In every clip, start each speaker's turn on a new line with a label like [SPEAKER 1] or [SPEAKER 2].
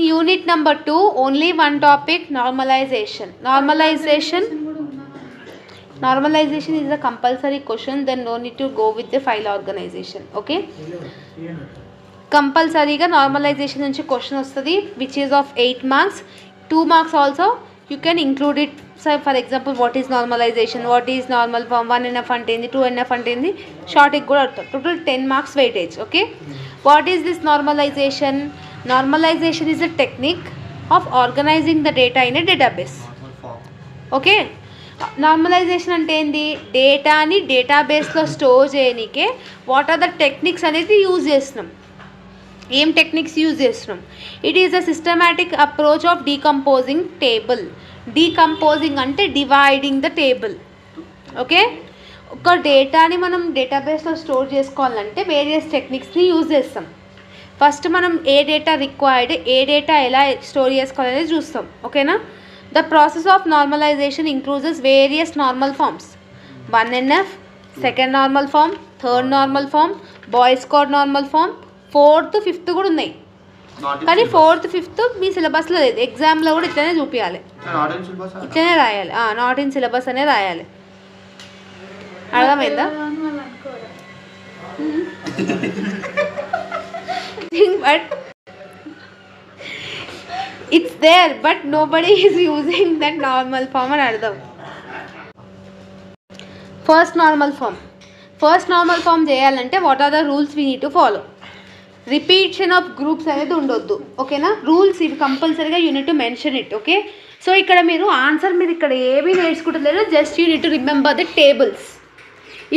[SPEAKER 1] ఈ unit number two only one topic normalization normalization normalization is a compulsory question then no need to go with the file organization okay కంపల్సరీగా normalisation నుంచి question వస్తుంది which is of eight marks two marks also you can include it sir for example what is normalization what is normal form one NF అంటే ఏంది? Two NF అంటే ఏంది? షార్ట్కి కూడా అడుగుతారు total ten marks weightage okay what is this normalization normalization is a technique of organizing the data in a database okay normalization అంటే ఏంది? డేటాని డేటాబేస్లో స్టోర్ చేయనీకే వాట్ ఆర్ ద టెక్నిక్స్ అనేది యూజ్ చేస్తున్నాం. ఏం టెక్నిక్స్ యూజ్ చేస్తున్నాం? It is a systematic approach of decomposing table decomposing అంటే డివైడింగ్ ద టేబుల్ ఓకే ఒక డేటాని మనం డేటాబేస్లో స్టోర్ చేసుకోవాలంటే వేరియస్ టెక్నిక్స్ని యూజ్ చేస్తాం. ఫస్ట్ మనం ఏ డేటా రిక్వైర్డ్ ఏ డేటా ఎలా స్టోర్ చేసుకోవాలనేది చూస్తాం ఓకేనా? The process of normalization includes various normal forms. One NF second normal form third normal form Boyce Codd normal form fourth fifth కూడా ఉన్నాయి. కానీ ఫోర్త్ ఫిఫ్త్ మీ సిలబస్లో లేదు. ఎగ్జామ్లో కూడా ఇట్లనే చూపించాలి ఇట్లనే రాయాలి. నాట్ ఇన్ సిలబస్ అనే రాయాలి. అర్థమైందా? But it's there but nobody is using that normal form అని అర్థం. First normal form first normal form చేయాలంటే what are the rules we need to follow repetition of groups అనేది ఉండొద్దు ఓకేనా రూల్స్ ఇవి కంపల్సరీగా unit to mention it okay so ఇక్కడ మీరు ఆన్సర్ మీరు ఇక్కడ ఏమీ నేర్చుకుంటలేరు just you need to remember the tables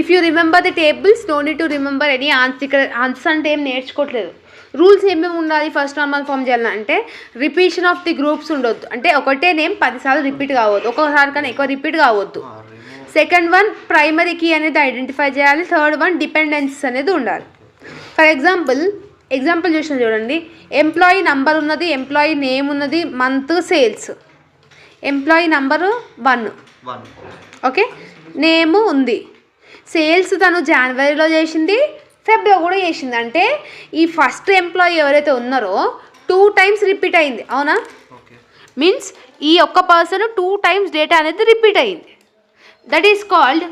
[SPEAKER 1] if you remember the tables no need to remember any answer ఇక్కడ ఆన్సర్ అంటే ఏం నేర్చుకోవట్లేదు. రూల్స్ ఏమేమి ఉండాలి ఫస్ట్ నార్మల్ ఫామ్ చేయాలంటే రిపీషన్ ఆఫ్ ది గ్రూప్స్ ఉండొద్దు. అంటే ఒకటే నేమ్ పదిసార్లు రిపీట్ కావద్దు. ఒక్కొక్కసారి కన్నా ఎక్కువ రిపీట్ కావద్దు. సెకండ్ వన్ ప్రైమరీ కీ అనేది ఐడెంటిఫై చేయాలి. థర్డ్ వన్ డిపెండెన్సీస్ అనేది ఉండాలి. ఫర్ ఎగ్జాంపుల్ ఎగ్జాంపుల్ చూసిన చూడండి. ఎంప్లాయీ నంబర్ ఉన్నది ఎంప్లాయీ నేమ్ ఉన్నది month sales. Employee number one. Okay? Name ఉంది. సేల్స్ తను జనవరిలో చేసింది ఫెబ్రవరి కూడా చేసింది. అంటే ఈ ఫస్ట్ ఎంప్లాయీ ఎవరైతే ఉన్నారో టూ టైమ్స్ రిపీట్ అయింది. అవునా? మీన్స్ ఈ ఒక్క పర్సన్ టూ టైమ్స్ డేటా అనేది రిపీట్ అయింది. That is called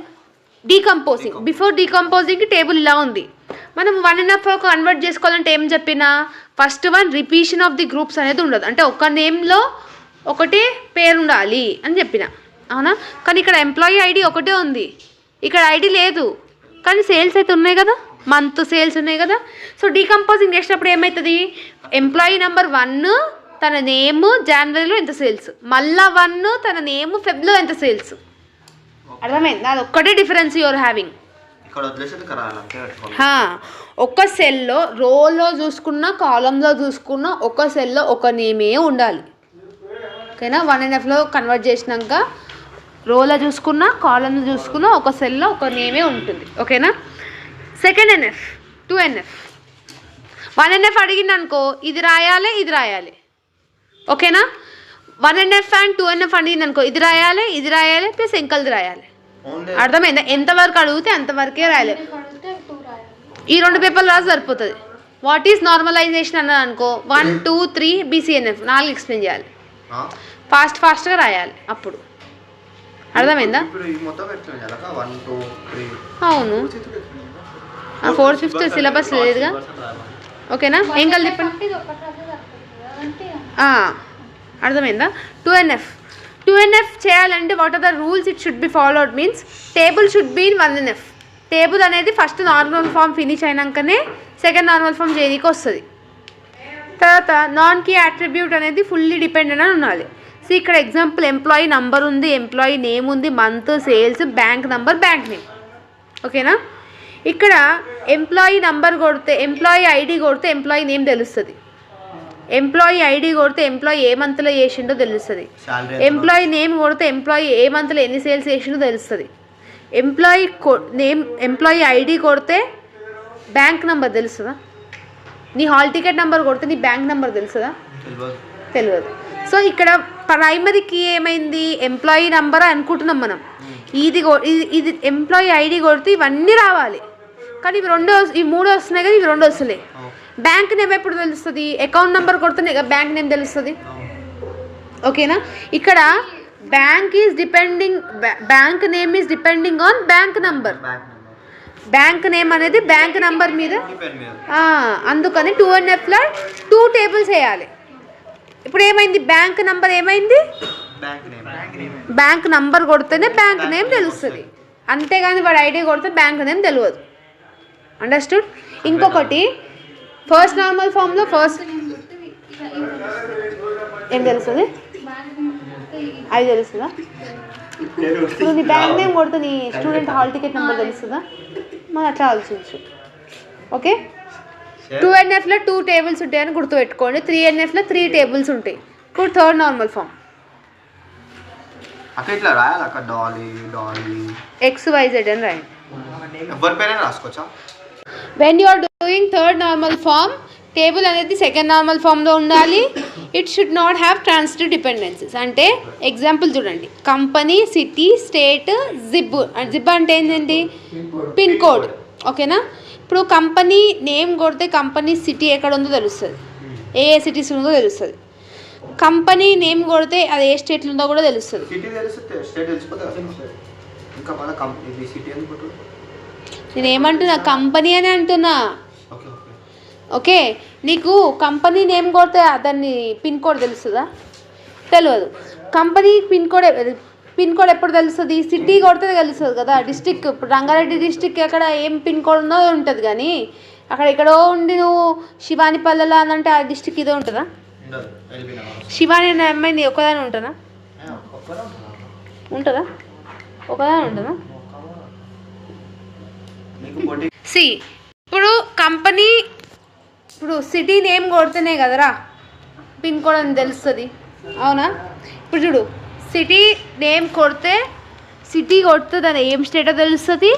[SPEAKER 1] decomposing before decomposing table ఇలా ఉంది. మనం వన్ అండ్ హాఫ్ కన్వర్ట్ చేసుకోవాలంటే ఏం చెప్పినా? First one repetition of the groups అనేది ఉండదు. అంటే ఒక నేమ్లో ఒకటే పేరు ఉండాలి అని చెప్పిన. అవునా? కానీ ఇక్కడ ఎంప్లాయీ ఐడి ఒకటే ఉంది. ఇక్కడ ఐడి లేదు. కానీ సేల్స్ అయితే ఉన్నాయి కదా? మంత్ సేల్స్ ఉన్నాయి కదా. సో డీకంపోజింగ్ చేసినప్పుడు ఏమవుతుంది ఎంప్లాయీ నెంబర్ వన్ తన నేమ్ జనవరిలో ఎంత సేల్స్. మళ్ళా వన్ తన నేమ్ ఫెబ్లో ఎంత సేల్స్. అర్థమైంది? అది ఒక్కటే డిఫరెన్స్ యువర్ హ్యావింగ్ ఒక సెల్లో రోలో చూసుకున్న కాలంలో చూసుకున్న ఒక సెల్లో ఒక నేమే ఉండాలి. ఓకేనా? వన్ అండ్ హాఫ్లో కన్వర్ట్ చేసినాక రోలో చూసుకున్న కాలంలో చూసుకున్న ఒక సెల్లో ఒక నేమే ఉంటుంది. ఓకేనా? Second NF two NF one NF అడిగింది అనుకో ఇది రాయాలి ఇది రాయాలి. ఓకేనా? One NF and two NF అడిగింది అనుకో ఇది రాయాలి ఇది రాయాలి ప్లస్ ఎంకల్ది రాయాలి. అర్థమైందా? ఎంతవరకు అడిగితే అంతవరకే రాయాలి. ఈ రెండు పేపర్లు రాసి సరిపోతుంది. వాట్ ఈస్ నార్మలైజేషన్ అన్నది అనుకో వన్ టూ త్రీ బీసీఎన్ఎఫ్ నాలుగు ఎక్స్ప్లెయిన్ చేయాలి. ఫాస్ట్ ఫాస్ట్గా రాయాలి అప్పుడు. అర్థమైందా? అవును. ఫోర్త్ ఫిఫ్త్ సిలబస్ లేదుగా? ఓకేనా? ఏం కలిసి చెప్పండి అర్థమైందా? టూ ఎన్ఎఫ్ టూ ఎన్ఎఫ్ చేయాలంటే what are the rules it should be followed means table should be in one NF table అనేది ఫస్ట్ నార్మల్ ఫామ్ ఫినిష్ అయినాకనే సెకండ్ నార్మల్ ఫామ్ చేయనీకి వస్తుంది. తర్వాత నాన్ కీ అట్రిబ్యూట్ అనేది ఫుల్లీ డిపెండెంట్ అని ఉండాలి. So ఇక్కడ ఎగ్జాంపుల్ ఎంప్లాయీ నంబర్ ఉంది ఎంప్లాయీ నేమ్ ఉంది month sales bank number bank name ఓకేనా ఇక్కడ ఎంప్లాయీ నంబర్ కొడితే ఎంప్లాయీ ఐడి కొడితే ఎంప్లాయీ నేమ్ తెలుస్తుంది. ఎంప్లాయీ ఐడి కొడితే ఎంప్లాయీ ఏ మంత్లో చేసిండో తెలుస్తుంది. ఎంప్లాయీ నేమ్ కొడితే ఎంప్లాయీ ఏ మంత్లో ఎన్ని సేల్స్ చేసిండో తెలుస్తుంది. ఎంప్లాయీ నేమ్ ఎంప్లాయీ ఐడి కొడితే బ్యాంక్ నెంబర్ తెలుస్తుందా? నీ హాల్ టికెట్ నెంబర్ కొడితే నీ బ్యాంక్ నెంబర్ తెలుస్తుందా?
[SPEAKER 2] తెలియదు
[SPEAKER 1] సో ఇక్కడ ప్రైమరీకి ఏమైంది? ఎంప్లాయీ నంబర్ అనుకుంటున్నాం మనం. కొ- ఇది ఇది ఎంప్లాయీ ఐడి కొడితే ఇవన్నీ రావాలి. కానీ ఇవి రెండో ఈ మూడు వస్తున్నాయి కానీ ఇవి రెండు వస్తున్నాయి బ్యాంక్ నేమ్ ఎప్పుడు తెలుస్తుంది? అకౌంట్ నెంబర్ కొడుతూనే బ్యాంక్ నేమ్ తెలుస్తుంది? ఓకేనా? ఇక్కడ bank is depending bank name is depending on bank number.
[SPEAKER 2] Bank
[SPEAKER 1] name అనేది బ్యాంక్ నంబర్ మీద అందుకని టూ అండ్ ఎఫ్లో టూ టేబుల్స్ వేయాలి. ఇప్పుడు ఏమైంది? బ్యాంక్ నంబర్ ఏమైంది?
[SPEAKER 2] Bank name. Bank name.
[SPEAKER 1] Bank number కొడితేనే బ్యాంక్ నేమ్ తెలుస్తుంది. అంతేగాని వాడు ఐడి కొడితే బ్యాంక్ నేమ్ తెలియదు అండర్స్టూడ్ ఇంకొకటి ఫస్ట్ నార్మల్ ఫామ్లో ఫస్ట్ ఏం తెలుస్తుంది? అది తెలుస్తుందా? ఇప్పుడు నీ బ్యాంక్ నేమ్ కొడితే నీ స్టూడెంట్ హాల్ టికెట్ నెంబర్ తెలుస్తుందా? మనం అట్లా ఆలోచించు. ఓకే టూ ఎన్ఎఫ్లో టూ టేబుల్స్ ఉంటాయని గుర్తుపెట్టుకోండి. త్రీ ఎన్ఎఫ్లో త్రీ టేబుల్స్ ఉంటాయి. ఇప్పుడు థర్డ్ నార్మల్ ఫామ్
[SPEAKER 2] అక్క ఇట్లా రాయాలి అక్క డాలీ డాలీ
[SPEAKER 1] ఎక్స్ వైజెడ్ అని రాయండి.
[SPEAKER 2] ఎవరి పేరైనా రాసుకోవచ్చా?
[SPEAKER 1] When you are doing third normal form table అనేది సెకండ్ నార్మల్ ఫామ్లో ఉండాలి. It should not have transitive dependencies అంటే ఎగ్జాంపుల్ చూడండి. Company city state zip zip అంటే ఏంటండి పిన్ కోడ్ ఓకేనా ఇప్పుడు కంపెనీ నేమ్ కొడితే కంపెనీ సిటీ ఎక్కడ ఉందో తెలుస్తుంది. ఏ ఏ సిటీస్ ఉందో తెలుస్తుంది. కంపెనీ నేమ్ కొడితే అది ఏ స్టేట్లో ఉందో కూడా తెలుస్తుంది. నేను ఏమంటున్నా కంపెనీ అని అంటున్నా.
[SPEAKER 2] ఓకే
[SPEAKER 1] నీకు కంపెనీ నేమ్ కొడితే దాన్ని పిన్ కోడ్ తెలుస్తుందా? తెలియదు company pin code pin code ఎప్పుడు తెలుస్తుంది? సిటీ కొడితే తెలుస్తుంది కదా డిస్టిక్ ఇప్పుడు రంగారెడ్డి డిస్టిక్ ఎక్కడ ఏం పిన్ కోడ్ ఉందో ఉంటుంది కానీ అక్కడ ఎక్కడో ఉండి నువ్వు శివానిపల్లెలో అని అంటే ఆ డిస్టిక్ ఇదే ఉంటుందా? శివాని అనే అమ్మాయి నీ ఒక్కదాని ఉంటుందా? ఉంటుందా? ఒకదాని ఉంటుందా? సి ఇప్పుడు కంపెనీ ఇప్పుడు సిటీ నేమ్ కొడితేనే కదరా? పిన్ కోడ్ అని తెలుస్తుంది. అవునా? ఇప్పుడు చూడు సిటీ నేమ్ కొడితే సిటీ కొడితే దాని ఏం స్టేటో తెలుస్తుంది?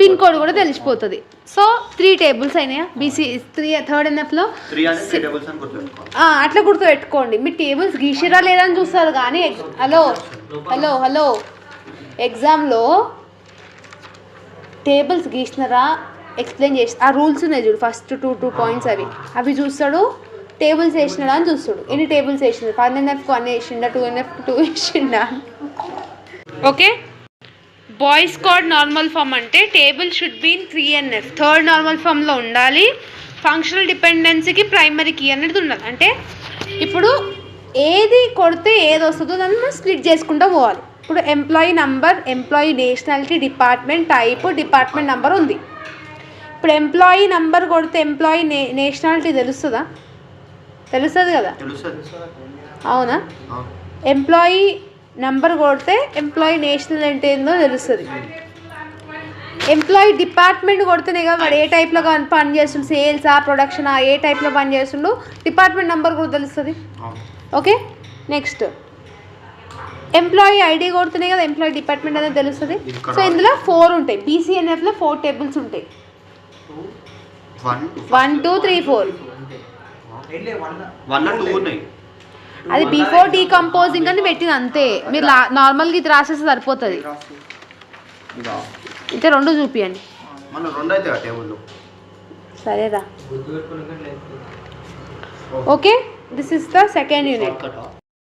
[SPEAKER 1] Pin code. కూడా తెలిసిపోతుంది. సో త్రీ టేబుల్స్ అయినాయా? బీసీ త్రీ థర్డ్ ఎన్ఎఫ్లో
[SPEAKER 2] అని
[SPEAKER 1] అట్లా గుర్తుపెట్టుకోండి. మీ టేబుల్స్ గీసిరా లేదని చూస్తారు కానీ హలో హలో హలో. ఎగ్జామ్లో టేబుల్స్ గీసినరా? ఎక్స్ప్లెయిన్ చేసి ఆ రూల్స్ ఉన్నాయి చూడు ఫస్ట్ టూ టూ పాయింట్స్ అవి. అవి చూస్తాడు టేబుల్స్ వేసినాడా అని చూస్తాడు. ఎన్ని టేబుల్స్ వేసినాడు? వన్ ఎఫ్ వన్ వేసిండా? Two NF two వేసిండా? Okay? Boyce Codd normal form అంటే table should be in three NF third normal ఫామ్లో ఉండాలి. ఫంక్షనల్ డిపెండెన్సీకి ప్రైమరీ కీ అనేది ఉండాలి అంటే ఇప్పుడు ఏది కొడితే ఏది వస్తుందో దాన్ని మనం స్ప్లిట్ చేసుకుంటూ పోవాలి. ఇప్పుడు employee number employee nationality department type department number ఉంది. ఇప్పుడు ఎంప్లాయీ నంబర్ కొడితే ఎంప్లాయీ నే నేషనాలిటీ తెలుస్తుందా? తెలుస్తుంది కదా? అవునా. ఎంప్లాయీ నంబర్ కొడితే ఎంప్లాయీ నేషనల్ అంటే ఏందో తెలుస్తుంది. ఎంప్లాయీ డిపార్ట్మెంట్ కొడితేనే కదా వాడు ఏ టైప్లో పని చేస్తుండు? సేల్సా ప్రొడక్షనా ఏ టైప్లో పని చేస్తుండు? డిపార్ట్మెంట్ నెంబర్ కూడా తెలుస్తుంది. ఓకే నెక్స్ట్ ఎంప్లాయీ ఐడి కొడితేనే కదా ఎంప్లాయీ డిపార్ట్మెంట్ అనేది తెలుస్తుంది. సో ఇందులో ఫోర్ ఉంటాయి. బీసీఎన్ఎఫ్లో ఫోర్ టేబుల్స్ ఉంటాయి.
[SPEAKER 2] వన్
[SPEAKER 1] టూ త్రీ ఫోర్ అది బిఫోర్ డీకంపోజింగ్ అని పెట్టింది అంతే. మీరు నార్మల్గా ఇది రాసేస్తే సరిపోతుంది.
[SPEAKER 2] ఇదా
[SPEAKER 1] ఇంకా రెండు చూపియండి. సరేరా. Okay this is the second unit